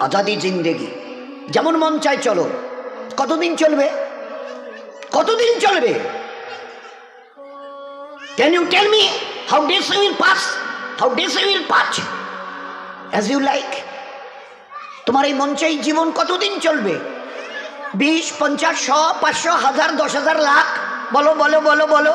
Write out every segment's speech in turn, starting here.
আজাদি জিন্দেগি। যেমন মন চায় চলো। কতদিন চলবে? কতদিন চলবে? Can you tell me how days you will pass how days you will pass as you like তোমার এই মঞ্চাই জীবন কতদিন চলবে? বিশ, পঞ্চাশ, শ, পাঁচশো, হাজার, দশ হাজার লাখ। বলো বলো বলো বলো।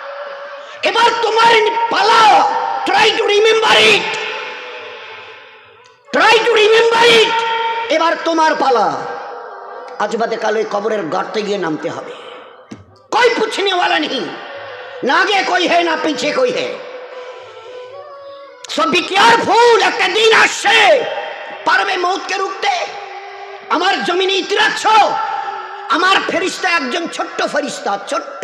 এবার তোমার পালা। Try to remember it try to remember it এবার তোমার পালা। আজ বাদে কাল ওই কবরের গর্তে গিয়ে নামতে হবে। কই পুছনেওয়ালা নেই। না আগে কই হে, না পিছে কই হে। সব বিকিয়ার ফুল একটা দিন আসছে। পারবে মৌতকে রুখতে? আমার জমিনে ইতিরাচ্ছ আমার ফেরিস্তা একজন ছোট্ট ফেরিস্তা, ছোট্ট।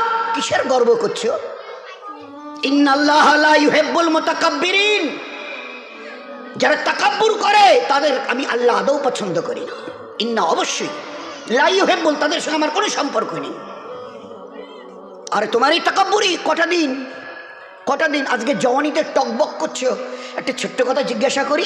কিসের গর্ব করছ? ইন্নাল্লাহ লা ইউহিব্বুল মুতাকাব্বিরিন। যারা তাকাব্বুর করে, তাদের আমি আল্লাহ আদৌ পছন্দ করি না। ইন্না অবশ্যই। লা ইউহিব্বুল, তাদের সঙ্গে আমার কোনো সম্পর্ক নেই। আরে তোমার এই তাকাব্বুরি কটা দিন? কটা দিন? আজকে জওয়ানিতে টকবক করছ। একটা ছোট্ট কথা জিজ্ঞাসা করি।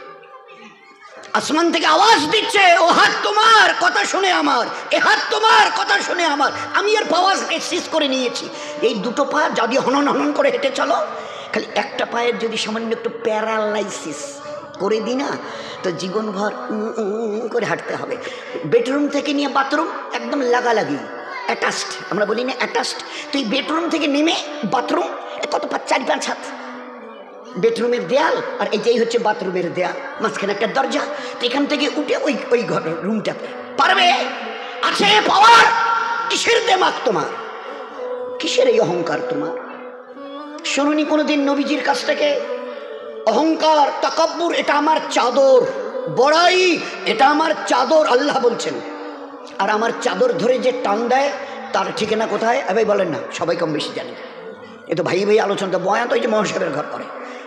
আসমান থেকে আওয়াজ দিচ্ছে, ও হাত তোমার, কথা শুনে আমার, এ হাত তোমার, কথা শুনে আমার। আমি এর পাওয়াজ শেষ করে নিয়েছি। এই দুটো পা যদি হনন হনন করে হেঁটে চলো, খালি একটা পায়ের যদি সামান্য একটু প্যারালাইসিস করে দিই না, তো জীবনভর করে হাঁটতে হবে। বেডরুম থেকে নিয়ে বাথরুম একদম লাগালাগি। অ্যাটাচড, আমরা বলি না অ্যাটাচড। তুই বেডরুম থেকে নেমে বাথরুম কত পাঁচ চারি পাঁচ হাত। বেডরুমের দেয়াল, আর এইটাই হচ্ছে বাথরুমের দেয়াল, মাঝখানে একটা দরজা, তো এখান থেকে উঠে ওই ওই ঘর, রুমটা পারবে? আছে পাওয়ার কিসের দেমাক তোমার? কিসের এই অহংকার তোমার? শুনুনি কোনোদিন নবীজির কাছ থেকে? অহংকার, তাকাব্বুর, এটা আমার চাদর। বড়াই, এটা আমার চাদর, আল্লাহ বলছেন। আর আমার চাদর ধরে যে টান দেয়, তার ঠিকানা কোথায়? এবার বলেন না, সবাই কম বেশি জানে। এ তো ভাই ভাই আলোচনা, তো বয়ান তো ওই যে মহাসাহেবের ঘর করে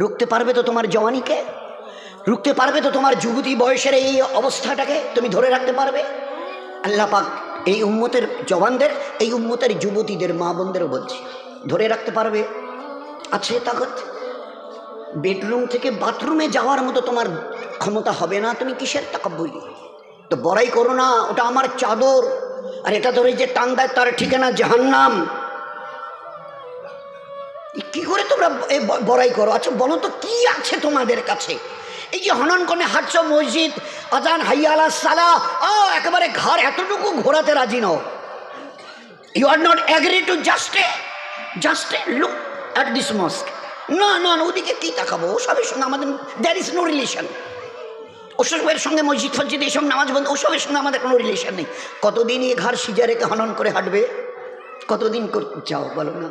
রুখতে পারবে তো তোমার জওয়ানিকে? রুখতে পারবে তো তোমার যুবতী বয়সের এই অবস্থাটাকে তুমি ধরে রাখতে পারবে? আল্লাহ পাক এই উম্মতের জওয়ানদের, এই উম্মতের যুবতীদের, মা বোনদেরও বলছি, ধরে রাখতে পারবে। আছে তাগত বেডরুম থেকে বাথরুমে যাওয়ার মতো তোমার ক্ষমতা হবে না, তুমি কিসের টাকা বলি তো বড়াই করো না, ওটা আমার চাদর। আর এটা ধরে যে টান দেয় তার ঠিকানা জাহান্নাম। কি করে তোমরা বড়াই করো? আচ্ছা বলো তো, কি আছে তোমাদের কাছে? এই যে হনন কনে হাটছ মসজিদ, আজান হাইয়ালা সালা ও একেবারে ঘর এতটুকু ঘোরাতে রাজি নও। You are not agree to just a just a look at this mosque না না না, ওদিকে কি তাকাবো ওসবের সঙ্গে আমাদের দ্যার ইজ নো রিলেশন ওসবের সঙ্গে মসজিদ, ফসজিদ এইসব নামাজ বন্ধ ওসবের সঙ্গে আমাদের কোনো রিলেশন নেই। কতদিন এই ঘর সিজা রেখে হনন করে হাঁটবে? কতদিন করতে চাও বলো না।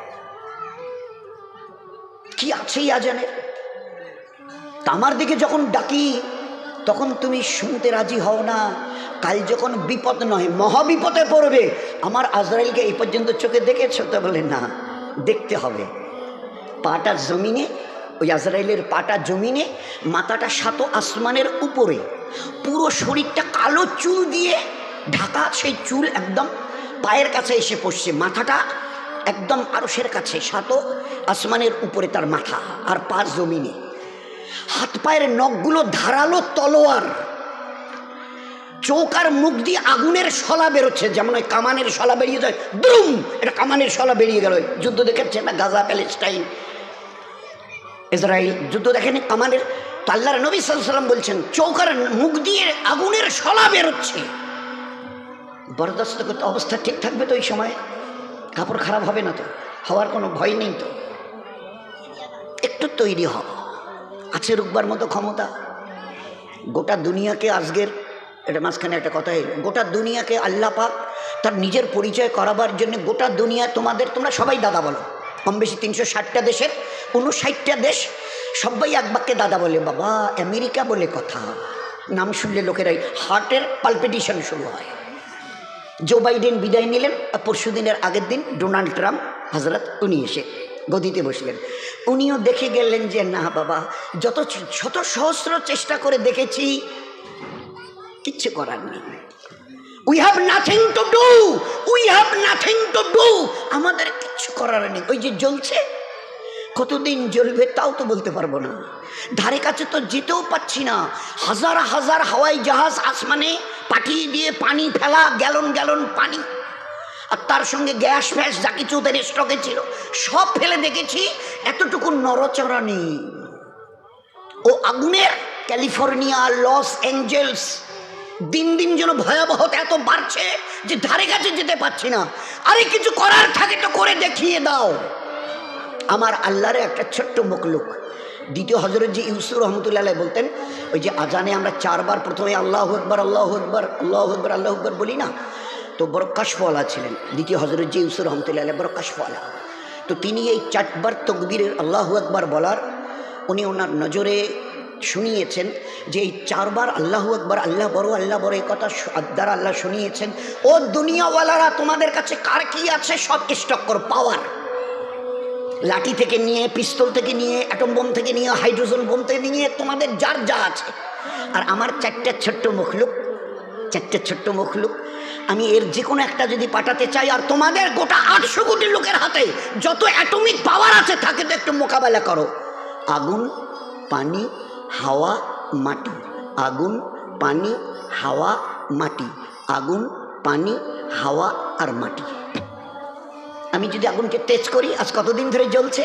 কি আছে এই আজানের? আমার দিকে যখন ডাকি, তখন তুমি শুনতে রাজি হও না। কাল যখন বিপদ নয়, মহাবিপদে পড়বে। আমার আজরাইলকে এই পর্যন্ত চোখে দেখেছ? তো বলে, না, দেখতে হবে। পাটা জমিনে, ওই আজরাইলের পাটা জমিনে, মাথাটা সাত আসমানের উপরে। পুরো শরীরটা কালো চুল দিয়ে ঢাকা, সেই চুল একদম পায়ের কাছে এসে পড়ছে। মাথাটা একদম আরসের কাছে, সাত আসমানের উপরে তার মাথা আর পা জমিনে। হাত পায়ের নখগুলো ধারালো তলোয়ার। চৌকার মুখ দিয়ে আগুনের শলা বেরোচ্ছে, যেমন ওই কামানের শলা বেরিয়ে যায়, দ্রুম! এটা কামানের শলা বেরিয়ে গেল। যুদ্ধ দেখেছে না? গাজা, প্যালেস্টাইন। ইসরায়েল যুদ্ধ দেখেনি? কামানের, তো আল্লাহর নবী সাল্লাম বলছেন চৌকার মুখ দিয়ে আগুনের শলা বেরোচ্ছে। বরদাস্ত করতে অবস্থা ঠিক থাকবে তো ওই সময়? কাপড় খারাপ হবে না তো, হওয়ার কোনো ভয় নেই তো। একটু তৈরি হও আছে রুকবার মতো ক্ষমতা। গোটা দুনিয়াকে আজকের এটা মাঝখানে একটা কথা এলো, গোটা দুনিয়াকে আল্লাহ পাক তার নিজের পরিচয় করাবার জন্য গোটা দুনিয়া তোমাদের, তোমরা সবাই দাদা বলো। কম বেশি তিনশো ষাটটা দেশের, উনষাটটা দেশ, সবাই এক বাক্যে দাদা বলে, বাবা, আমেরিকা বলে কথা। নাম শুনলে লোকেরাই, হার্টের পালপিটিশন শুরু হয়। জো বাইডেন বিদায় নিলেন, আর পরশু দিনের আগের দিন ডোনাল্ড ট্রাম্প হজরত উনি এসে গদিতে বসলেন। উনিও দেখে গেলেন যে, না বাবা, যত শত সহস্র চেষ্টা করে দেখেছি, কিচ্ছু করার নেই। We have nothing to do we have nothing to do আমাদের কিচ্ছু করার নেই। ওই যে জ্বলছে, কতদিন জ্বলবে তাও তো বলতে পারব না। ধারে কাছে তো যেতেও পাচ্ছি না। হাজার হাজার হাওয়াই জাহাজ আসমানে পাঠিয়ে দিয়ে পানি ফেলা, গ্যালন গ্যালন পানি। আর তার সঙ্গে গ্যাস ফ্যাস যা কিছু ওদের স্টকে ছিল, সব ফেলে দেখেছি, এতটুকু নরচড়া নেই। ও আগুনের ক্যালিফোর্নিয়া, লস অ্যাঞ্জেলস, দিন দিন যেন ভয়াবহতা এত বাড়ছে যে ধারে কাছে যেতে পারছি না। আরে কিছু করার থাকে তো করে দেখিয়ে দাও। আমার আল্লাহর একটা ছোট্ট মুখলুক দ্বিতীয় হজরত যে ইউসুর রহমতুল্লাহ বলতেন, ওই যে আজানে আমরা চারবার প্রথমে আল্লাহ আকবর আল্লাহ আকবর আল্লাহ আকবর আল্লাহ আকবর বলি না? তো বড় ছিলেন, দ্বিতীয় হজরত যে ইউসুর রহমতুল্লাহ বড় কাশফওয়ালা। তো তিনি এই চারবার তকবীরের আল্লাহ আকবর বলার, উনি ওনার নজরে শুনিয়েছেন যে এই চারবার আল্লাহ আকবর, আল্লাহ বড় আল্লাহ বড়, এই কথা দ্বারা আল্লাহ শুনিয়েছেন, ও দুনিয়াওয়ালারা, তোমাদের কাছে কার কি আছে? সব স্টক কর পাওয়ার লাঠি থেকে নিয়ে, পিস্তল থেকে নিয়ে অ্যাটম বোম থেকে নিয়ে হাইড্রোজেন বোম থেকে নিয়ে তোমাদের যার যা আছে। আর আমার চারটা ছোট্ট মুখলুক, চারটে ছোট্ট মুখলুক, আমি এর যে কোনো একটা যদি পাঠাতে চাই, আর তোমাদের গোটা আটশো কোটি লোকের হাতে যত অ্যাটমিক পাওয়ার আছে থাকে তো একটু মোকাবেলা করো। আগুন, পানি, হাওয়া, মাটি। আগুন, পানি, হাওয়া, মাটি। আগুন, পানি, হাওয়া আর মাটি। আমি যদি আগুনকে তেজ করি, আজ কতদিন ধরে জ্বলছে?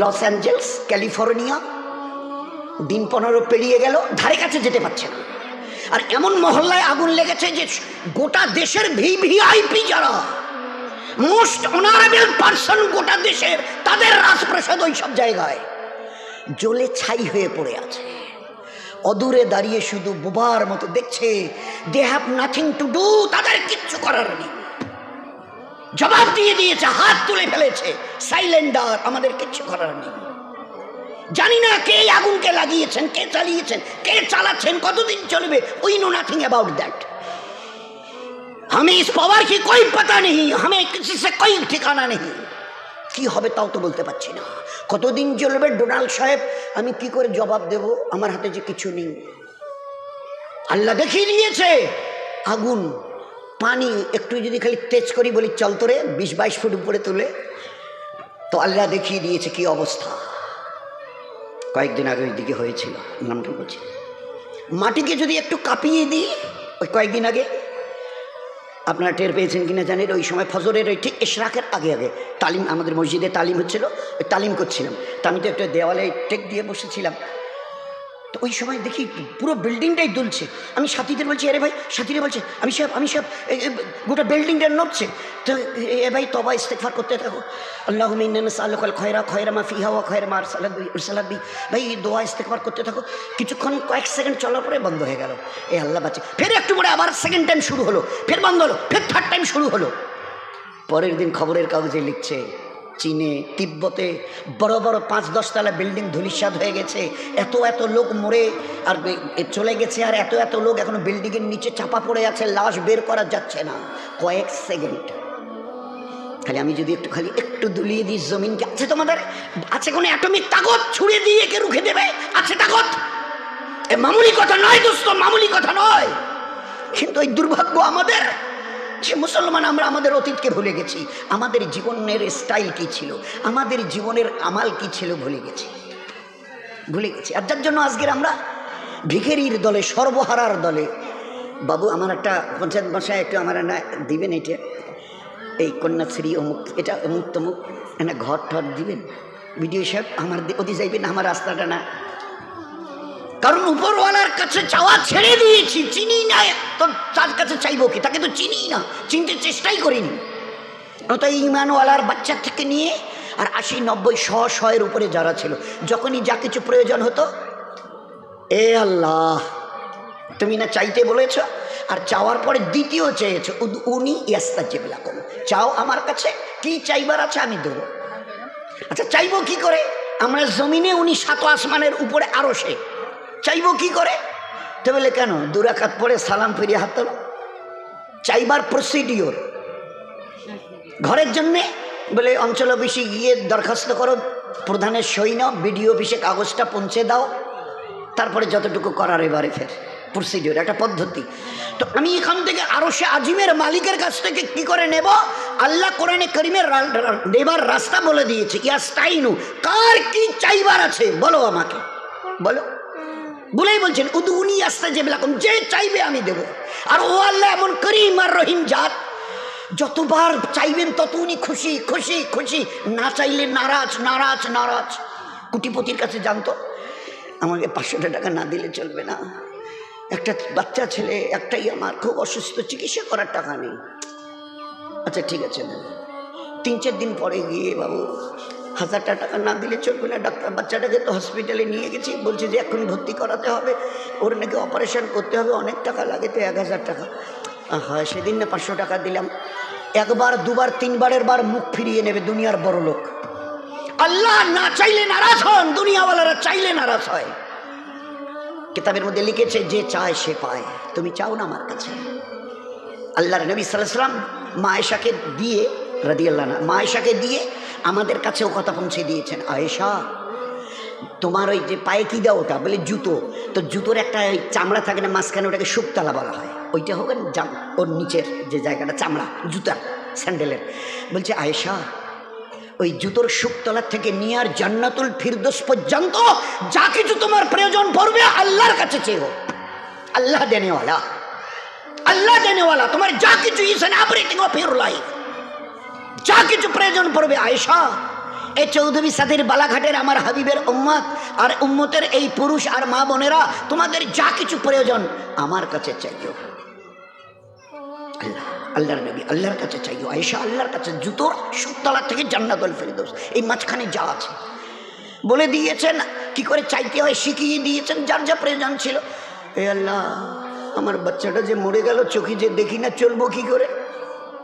লস অ্যাঞ্জেলস, ক্যালিফোর্নিয়া, দিন পনেরো পেরিয়ে গেল, ধারে কাছে যেতে পারছে না। আর এমন মহল্লায় আগুন লেগেছে যে গোটা দেশের ভিভিআইপি যারা মোস্ট অনারেবল পার্সন গোটা দেশের তাদের রাজপ্রাসাদ ওই সব জায়গায় জ্বলে ছাই হয়ে পড়ে আছে। অদূরে দাঁড়িয়ে শুধু বোবার মতো দেখছে they have nothing to do তাদের কিচ্ছু করার নেই। জবাব দিয়ে দিয়েছে হাত তুলে ফেলেছে সাইলেন্ডার আমাদের কিচ্ছু করার নেই জানি না কে এই আগুনকে লাগিয়েছেন কে চালিয়েছেন কে চালাচ্ছেন কতদিন চলবে we know nothing about that हमें इस पावर की कोई पता नहीं हमें किसी से कोई ठिकाना नहीं কি হবে তাও তো বলতে পারছি না কতদিন চলবে ডোনাল্ড সাহেব আমি কি করে জবাব দেব আমার হাতে যে কিছু নেই আল্লাহ দেখিয়ে দিয়েছে আগুন পানি একটু যদি খালি তেজ করি বলি, চল তোরে বিশ বাইশ ফুট উপরে তুলে। তো আল্লাহ দেখিয়ে দিয়েছে কি অবস্থা। কয়েকদিন আগে ওই দিকে হয়েছিল নামটা বলছি। মাটিকে যদি একটু কাঁপিয়ে দিই, ওই কয়েকদিন আগে, আপনারা টের পেয়েছেন কিনা জানেন, ওই সময় ফজরের ওই ঠিক এশরাকের আগে আগে তালিম, আমাদের মসজিদে তালিম হচ্ছিল, ওই তালিম করছিলাম। তা আমি তো একটা দেওয়ালে টেক দিয়ে বসেছিলাম। তো ওই সময় দেখি পুরো বিল্ডিংটাই দুলছে। আমি সাথীদের বলছি, আরে ভাই, সাথীরা বলছে, আমি সব আমি সব গোটা বিল্ডিংটা নড়ছে। তো এ- ভাই, তবা ইস্তেকফার করতে থাকো। আল্লাহ সাল্লাল খয়রা খয়রা মা ফিহা ওয়া খয়রা মা সালাদ দি ভাই, দোয়া ইস্তেকফার করতে থাকো। কিছুক্ষণ, কয়েক সেকেন্ড চলার পরে বন্ধ হয়ে গেল। এ আল্লাহ বাঁচে। ফের একটু পরে আবার সেকেন্ড টাইম শুরু হলো। ফের বন্ধ হলো। ফের থার্ড টাইম শুরু হলো। পরের দিন খবরের কাগজে লিখছে চীনে, তিব্বতে, বড় বড় পাঁচ দশতলা বিল্ডিং ধূলিসাৎ হয়ে গেছে। এত এত লোক মরে, আর চলে গেছে, আর এত এত লোক এখনও বিল্ডিংয়ের নিচে চাপা পড়ে আছে, লাশ বের করা যাচ্ছে না। কয়েক সেকেন্ড। খালি আমি যদি একটু খালি একটু দুলিয়ে দিই জমিনকে। আছে তোমাদের? আছে কোনো অ্যাটমিক তাগত ছুড়ে দিয়ে একে রুখে দেবে? আছে তাগত এ মামুলি কথা নয়, দোস্ত, মামুলি কথা নয়। কিন্তু এই দুর্ভাগ্য আমাদের। যে মুসলমান আমরা আমাদের অতীতকে ভুলে গেছি, আমাদের জীবনের স্টাইল কি ছিল, আমাদের জীবনের আমাল কি ছিল ভুলে গেছি। ভুলে গেছি। আর যার জন্য আজকের আমরা ভিখেরির দলে, সর্বহারার দলে, বাবু আমার একটা পঞ্চায়েত বাসায় একটু আমার না দিবেন এটা? এই কন্যাশ্রী অমুক, এটা অমুক তমুক না ঘর টর দিবেন? ভিডিও সাহেব, আমার ওদি যাইবেন আমার রাস্তাটা না কারণ উপরওয়ালার কাছে চাওয়া ছেড়ে দিয়েছি, চিনি না। তো তার কাছে চাইব কি? তাকে তো চিনি না, চিনতে চেষ্টাই করিনি। তো ইমানওয়ালার বাচ্চা থেকে নিয়ে আর আশি, নব্বই, শ, শয়ের উপরে যারা ছিল, যখনই যা কিছু প্রয়োজন হতো, এ আল্লাহ, তুমি না চাইতে বলেছ? আর চাওয়ার পরে দ্বিতীয় চেয়েছো উনি ইয়াস্তা চেবলাকুম চাও আমার কাছে, কি চাইবার আছে আমি দেবো। আচ্ছা চাইব কি করে? আমরা জমিনে উনি সাত আসমানের উপরে আরও সে। চাইব কি করে? তো বলে, কেন? দুরাকাত পরে সালাম ফিরিয়ে হাত চাইবার প্রসিডিওর ঘরের জন্যে বলে, অঞ্চল অফিসে গিয়ে দরখাস্ত করো, প্রধানের সই নাও, বিডিও অফিসে কাগজটা পৌঁছে দাও। তারপরে যতটুকু করার এবারে ফের প্রসিডিওর একটা পদ্ধতি। তো আমি এখান থেকে আরও সে আজিমের মালিকের কাছ থেকে কি করে নেব? আল্লাহ কোরআনে করিমের নেবার রাস্তা বলে দিয়েছে ইয়াস্তাইনু কার কি চাইবার আছে? বলো আমাকে। বলো। বলেই বলছেন উদুনি আসতে যে বেলাকম, যে চাইবে আমি দেব। আর ও আল্লাহ এমন করিম আর রহিম জাত, যতবার চাইবেন তত উনি খুশি খুশি খুশি। না চাইলে নারাজ নারাজ নারাজ। কুটিপতির কাছে জানতো, আমাকে পাঁচশোটা টাকা না দিলে চলবে না। একটা বাচ্চা ছেলে, একটাই আমার, খুব অসুস্থ, চিকিৎসা করার টাকা নেই। আচ্ছা ঠিক আছে তিন, চার দিন পরে গিয়ে বাবু হাজারটা টাকা না দিলে চলবে না। ডাক্তার বাচ্চাটাকে তো হসপিটালে নিয়ে গেছি। বলছে যে এখন ভর্তি করাতে হবে। ওর নাকি অপারেশন করতে হবে। অনেক টাকা লাগে তো, এক হাজার টাকা। হয় সেদিন না পাঁচশো টাকা দিলাম। একবার, দুবার, তিনবারের বার মুখ ফিরিয়ে নেবে দুনিয়ার বড় লোক। আল্লাহ না চাইলে নারাজ হন, দুনিয়াওয়ালারা চাইলে নারাজ হয়। কিতাবের মধ্যে লিখেছে, যে চায়, সে পায়। তুমি চাও না আমার কাছে? আল্লাহর নবী সাল্লাম মায়েশাকে দিয়ে রাদি আল্লাহ না মায়েশাকে দিয়ে আমাদের কাছেও কথা পৌঁছে দিয়েছেন। আয়েশা, তোমার ওই যে পায়ে কি দাও ওটা? বলে জুতো। তো জুতোর একটা ওই চামড়া থাকে না, মাঝখানে ওটাকে শুকতালা বলা হয়। ওইটা হোক জাম, ওর নিচের যে জায়গাটা, চামড়া জুতার স্যান্ডেলের। বলছে, আয়েশা, ওই জুতোর শুকতলার থেকে নিয়ে আর জান্নাতুল ফিরদোস পর্যন্ত যা কিছু তোমার প্রয়োজন পড়বে আল্লাহর কাছে চেয়েও। আল্লাহ দেনেওয়ালা। আল্লাহ দেনেওয়ালা, তোমার যা কিছু is in everything of your life যা কিছু প্রয়োজন পড়বে, আয়েশা। এই চৌধুরী সাথীর বালাঘাটের আমার হাবিবের উম্মত আর উম্মতের এই পুরুষ আর মা বোনেরা, তোমাদের যা কিছু প্রয়োজন আমার কাছে চাইও। আল্লাহ, আল্লাহর নবী আল্লাহর কাছে চাইও। আয়েশা, আল্লাহর কাছে জুতোর সুতলা থেকে জান্নাতুল ফেরদৌস। এই মাঝখানে যা আছে। বলে দিয়েছেন, কি করে চাইতে হয় শিখিয়ে দিয়েছেন, যার যা প্রয়োজন ছিল। এ আল্লাহ, আমার বাচ্চাটা যে মরে গেল, চোখে যে দেখি না, চলবো কি করে?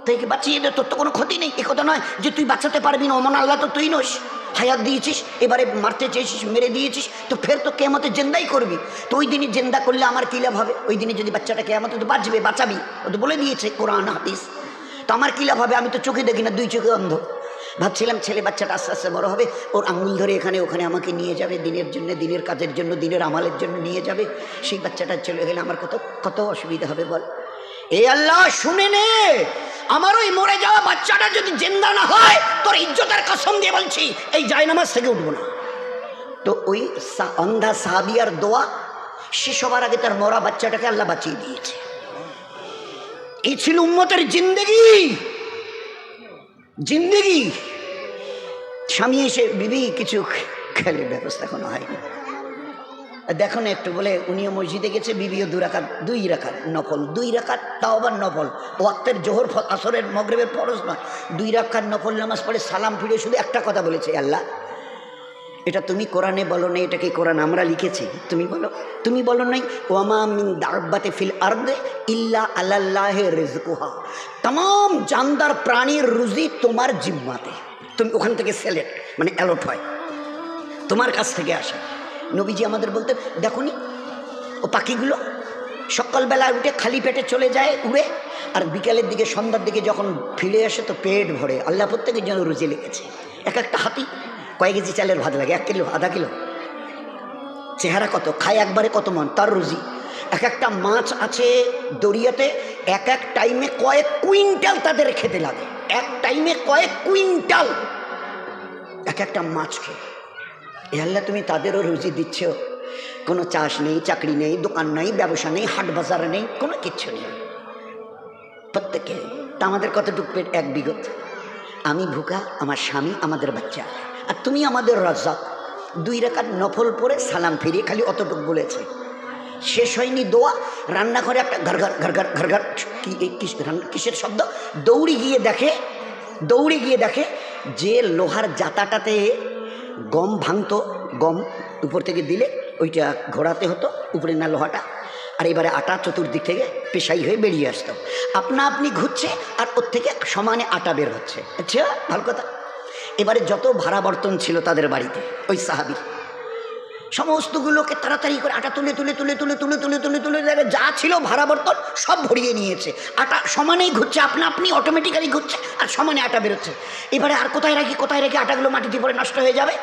তাই কি বাঁচিয়ে দে, তোর তো কোনো ক্ষতি নেই। এ কথা নয় যে তুই বাঁচাতে পারবি না, অমন আল্লাহ তো তুই নস। হায়াত দিয়েছিস, এবারে মারতে চেয়েছিস, মেরে দিয়েছিস, তো ফের তো কেমতে জেন্দাই করবি। তো ওই দিনই জেন্দা করলে আমার কী লাভ হবে? ওই দিনে যদি বাচ্চাটা কেমতে তো বাঁচবে, বাঁচাবি। ও তো বলে দিয়েছে, কোরআন, হাদিস। তো আমার কী লাভ হবে? আমি তো চোখে দেখি না, দুই চোখে অন্ধ। ভাবছিলাম ছেলে বাচ্চাটা আস্তে আস্তে বড় হবে, ওর আঙুল ধরে এখানে ওখানে আমাকে নিয়ে যাবে, দিনের জন্য, দিনের কাজের জন্য, দিনের আমালের জন্য নিয়ে যাবে। সেই বাচ্চাটা চলে গেলে আমার কত কত অসুবিধা হবে বল? এ আল্লাহ, শুনে নে। আমার ওই মরে যাওয়া বাচ্চাটা যদি জেন্দা না হয়, তোর ইজ্জতের কসম দিয়ে বলছি, এই জায়নামাজ থেকে উঠবো না। তো ওই অন্ধা সাহাবিয়ার দোয়া, সে সবার আগে তার মরা বাচ্চাটাকে আল্লাহ বাঁচিয়ে দিয়েছে। এই ছিল উম্মতের জিন্দেগি। জিন্দেগি। স্বামী এসে বিবি কিছু খেলে ব্যবস্থা কোনো হয়নি। দেখো না একটু বলে, উনিও মসজিদে গেছে, বিবিও দু রাখাত দুই রাখাত নফল। দুই রাখাত তাও আবার নফল। ওয়াক্তের জোহর আসরের মগরেবের ফরজ নয়। দুই রাখার নফল নামাজ পড়ে সালাম ফিরে শুধু একটা কথা বলেছে আল্লাহ। এটা তুমি কোরআনে বলো না এটা কি কোরআন আমরা লিখেছি? তুমি বলো তুমি বলো নাই, ওয়ামা মিন ফিল আর্দে ইল্লা আল্লাহ রেজকুহা। তাম জানদার প্রাণীর রুজি তোমার জিম্মাতে। তুমি ওখান থেকে সিলেক্ট মানে অ্যালট হয়। তোমার কাছ থেকে আসে। নবীজি আমাদের বলতে দেখুনি, ও পাখিগুলো সকালবেলা উঠে খালি পেটে চলে যায় উড়ে, আর বিকালের দিকে, সন্ধ্যার দিকে যখন ফিরে আসে তো পেট ভরে। আল্লাহ প্রত্যেকের জন্য রুজি লেগেছে এক একটা হাতি কয়েক কেজি চালের ভাত লাগে, এক কিলো, আধা কিলো। চেহারা কত, খায় একবারে কত মন, তার রুজি। এক একটা মাছ আছে দরিয়াতে এক এক টাইমে কয়েক কুইন্টাল তাদের খেতে লাগে। এক টাইমে কয়েক কুইন্টাল। এক একটা মাছ খেয়ে। এ আল্লাহ, তুমি তাদেরও রুজি দিচ্ছ। কোনো চাষ নেই, চাকরি নেই, দোকান নেই, ব্যবসা নেই, হাট বাজার নেই, কোনো কিচ্ছু নেই। প্রত্যেকে, তা আমাদের কতটুকু এক বিগত। আমি ভুকা, আমার স্বামী, আমাদের বাচ্চা। আর তুমি আমাদের রাজ্জাক। দুই রেখার নফল পরে সালাম ফিরিয়ে খালি অতটুকু বলেছে। শেষ হয়নি দোয়া, রান্নাঘরে একটা ঘরঘর ঘরঘর কি এই কিস- রান্না- কিসের শব্দ? দৌড়ে গিয়ে দেখে, দৌড়ে গিয়ে দেখে যে লোহার জাতাটাতে গম ভাঙতো, গম উপর থেকে দিলে ওইটা ঘোরাতে হতো, উপরে না লোহাটা। আর এবারে আটা চতুর্দিক থেকে পেশাই হয়ে বেরিয়ে আসতো। আপনা আপনি ঘুরছে আর ওর থেকে সমানে আটা বের হচ্ছে। আচ্ছা ভালো কথা। এবারে যত ভাড়া বর্তন ছিল তাদের বাড়িতে, ওই সাহাবির। সমস্তগুলোকে তাড়াতাড়ি করে আটা তুলে তুলে তুলে তুলে তুলে তুলে তুলে তুলে তুলে যা ছিল ভাড়া বর্তন সব ভরিয়ে নিয়েছে আটা সমানেই ঘুরছে আপনা আপনি অটোমেটিক্যালি ঘুরছে আর সমানে আটা বেরোচ্ছে এবারে আর কোথায় রাখি কোথায় রাখি আটাগুলো মাটিতে পরে নষ্ট হয়ে যাবে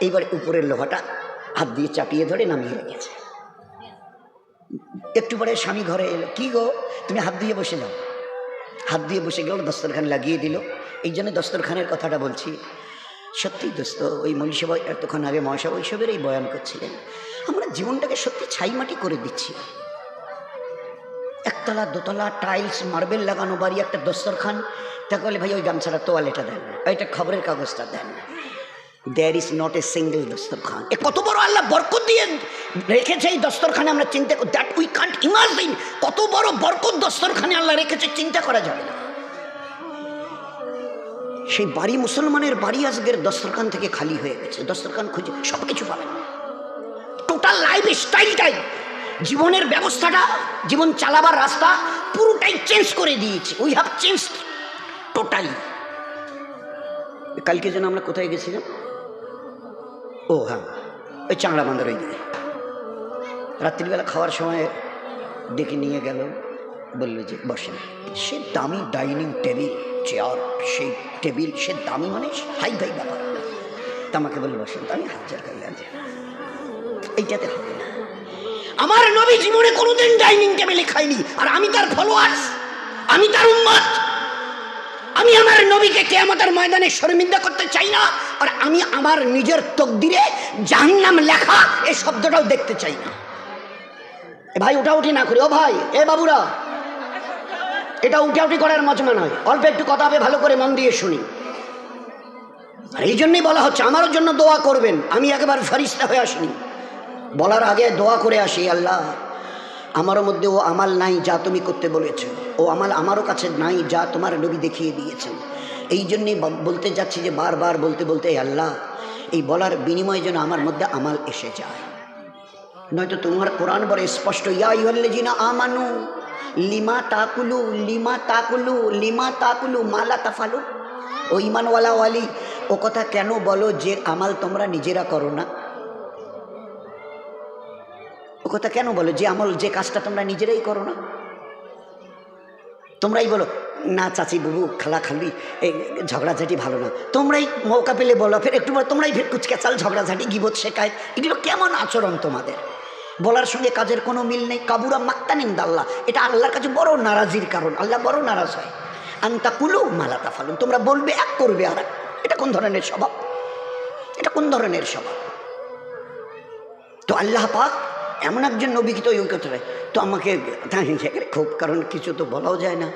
এইবারে উপরের লোহাটা হাত দিয়ে চাপিয়ে ধরে নামিয়ে রেখেছে একটু পরে স্বামী ঘরে এলো কি গো তুমি হাত দিয়ে বসে যাও হাত দিয়ে বসে গেল দস্তরখান লাগিয়ে দিল এই জন্য দস্তরখানের কথাটা বলছি সত্যি দোস্ত, ওই মনীষা এতক্ষণ আগে মহাসা ওইসবের এই বয়ান করছিলেন। আমরা জীবনটাকে সত্যি ছাইমাটি করে দিচ্ছি। একতলা, দোতলা, টাইলস, মার্বেল লাগানো বাড়ি, একটা দস্তরখান। তা বলে ভাই ওই গামছাটা তোয়ালেটা দেন না ওইটা খবরের কাগজটা দেন না। There is not a single দস্তরখান। এ কত বড় আল্লাহ বরকত দিয়ে রেখেছে এই দস্তরখানে আমরা চিন্তা দ্যাট উই কান্ট ইমাজিন কত বড় বরকত দস্তরখানে আল্লাহ রেখেছে, চিন্তা করা যাবে না। সেই বাড়ি মুসলমানের বাড়ি আজকের দস্তরখান থেকে খালি হয়ে গেছে। দস্তরখান খুঁজে সব কিছু পাবেন টোটাল লাইফ স্টাইলটাই জীবনের ব্যবস্থাটা, জীবন চালাবার রাস্তা পুরোটাই চেঞ্জ করে দিয়েছে। উই হ্যাভ চেঞ্জ টোটালি কালকে যেন আমরা কোথায় গেছিলাম? ও হ্যাঁ। ওই চাংড়া বান্ধার ওই দিকে। রাত্রিবেলা খাওয়ার সময় ডেকে নিয়ে গেল। বলল যে, বসেন। সে দামি ডাইনিং টেবিল চেয়ার সেই টেবিল সে দামি মানে হাই ফাই ব্যাপার তা আমাকে বলল, বসেন তো, আমি হাজার করলাম যে এইটাতে হবে না। আমার নবী জীবনে কোনোদিন ডাইনিং টেবিলে খাইনি, আর আমি তার ফলোয়ার্স, আমি তার উম্মত। আমি আমার নবীকে কে কেয়ামতের ময়দানে শর্মিন্দা করতে চাই না, আর আমি আমার নিজের তকদিরে জাহান্নাম লেখা এই শব্দটাও দেখতে চাই না। ভাই উঠা উঠি না করি। ও ভাই, এ বাবুরা এটা উঠা উঠি করার মজমা নয়। অল্প একটু কথা হবে, ভালো করে মন দিয়ে শুনি। আর এই জন্যই বলা হচ্ছে, আমারও জন্য দোয়া করবেন। আমি একেবারে ফারিস্তা হয়ে আসিনি। বলার আগে দোয়া করে আসি, আল্লাহ, আমারও মধ্যে ও আমাল নাই যা তুমি করতে বলেছ। ও আমাল আমারও কাছে নাই যা তোমার নবী দেখিয়ে দিয়েছেন। এই জন্যেই বলতে যাচ্ছি যে বারবার বলতে বলতে "এ আল্লাহ, এই বলার বিনিময়ে যেন আমার মধ্যে আমাল এসে যায়। নয়তো তোমার কোরআন বলে স্পষ্ট, ইয়া ইউল্লেজিনা আমানু লিমা তাকুলু লিমা তাকুলু লিমা তাকুলু, মালা তাফালু। ও ইমানওয়ালা ওয়ালি, ও কথা কেন বলো যে আমাল তোমরা নিজেরা করো না? ও কথা কেন বলো যে আমল যে কাজটা তোমরা নিজেরাই করো না? তোমরাই বলো, না চাচি বাবু, খালা খালি, এই ঝগড়াঝাটি ভালো না। তোমরাই মৌকা পেলে বলো, ফের একটু পরে তোমরাই ফের কুচকেচাল ঝগড়াঝাটি গিবত শেখায়। এগুলো কেমন আচরণ তোমাদের? বলার সঙ্গে কাজের কোনো মিল নেই। কাবুরা মাক্তানিন দাল্লা। এটা আল্লাহর কাছে বড় নারাজির কারণ। আল্লাহ বড় নারাজ হয়। আন্তা কুলু মালাতা ফালুন তোমরা বলবে, এক করবে আর এটা কোন ধরনের স্বভাব? এটা কোন ধরনের স্বভাব? তো আল্লাহ পাক এমন একজন নবীকে তো করতে তো আমাকে খুব, কারণ কিছু তো বলাও যায় না।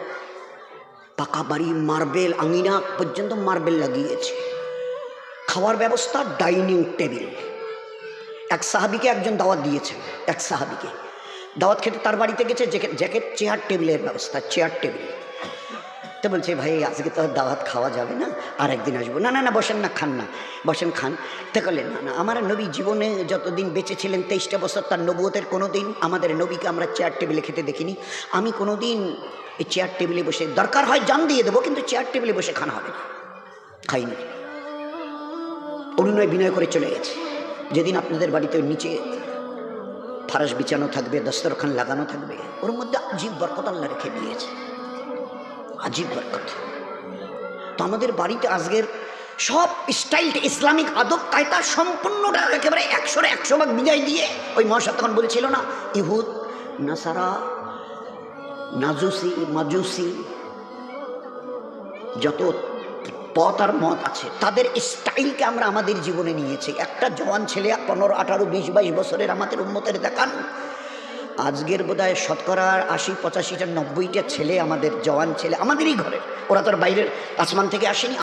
পাকা বাড়ি, মার্বেল, আঙিনা পর্যন্ত মার্বেল লাগিয়েছে। খাওয়ার ব্যবস্থা, ডাইনিং টেবিল। এক সাহাবিকে একজন দাওয়াত দিয়েছেন এক সাহাবিকে। দাওয়াত খেতে তার বাড়িতে গেছে জ্যাকেট, চেয়ার, টেবিলের ব্যবস্থা, চেয়ার, টেবিল। তো বলছে, ভাই, আজকে তো দাওয়াত খাওয়া যাবে না, আর একদিন আসব। না না না, বসেন না, খান না, বসেন, খান। তো করলেন না না, আমার নবী জীবনে যতদিন বেঁচে ছিলেন, তেইশটা বছর তার নবুয়তের কোনো দিন আমাদের নবীকে আমরা চেয়ার, টেবিলে খেতে দেখিনি। আমি কোনো দিন এই চেয়ার, টেবিলে বসে, দরকার হয় জান দিয়ে দেবো, কিন্তু চেয়ার, টেবিলে বসে খানা হবে না। খাইনি। অনুনয় বিনয় করে চলে গেছে। যেদিন আপনাদের বাড়িতে নিচে ফারাস বিছানো থাকবে, দস্তরখান লাগানো থাকবে, ওর মধ্যে আজীব বরকত আল্লাহ রেখে দিয়েছে। আজীব বরকত। তো আমাদের বাড়িতে আজকের সব স্টাইলটা ইসলামিক আদব কায়দা সম্পূর্ণটা একেবারে একশোর একশো ভাগ বিদায় দিয়ে ওই মহাসাদ তখন বলেছিল না, ইহুদ, নাসারা, নাজুসি, মাজুসি, যত পথ আর মত আছে। তাদের স্টাইলকে আমরা আমাদের জীবনে নিয়েছি। একটা জওয়ান ছেলে পনেরো, আঠারো, বিশ, বাইশ বছরের আমাদের উন্মতের দেখান। আজকের বোধহয় শতকরা আশি পঁচাশিটা নব্বইটা ছেলে আমাদের জওয়ান ছেলে, আমাদেরই ঘরে। ওরা তো বাইরের আসমান থেকে আসেনি।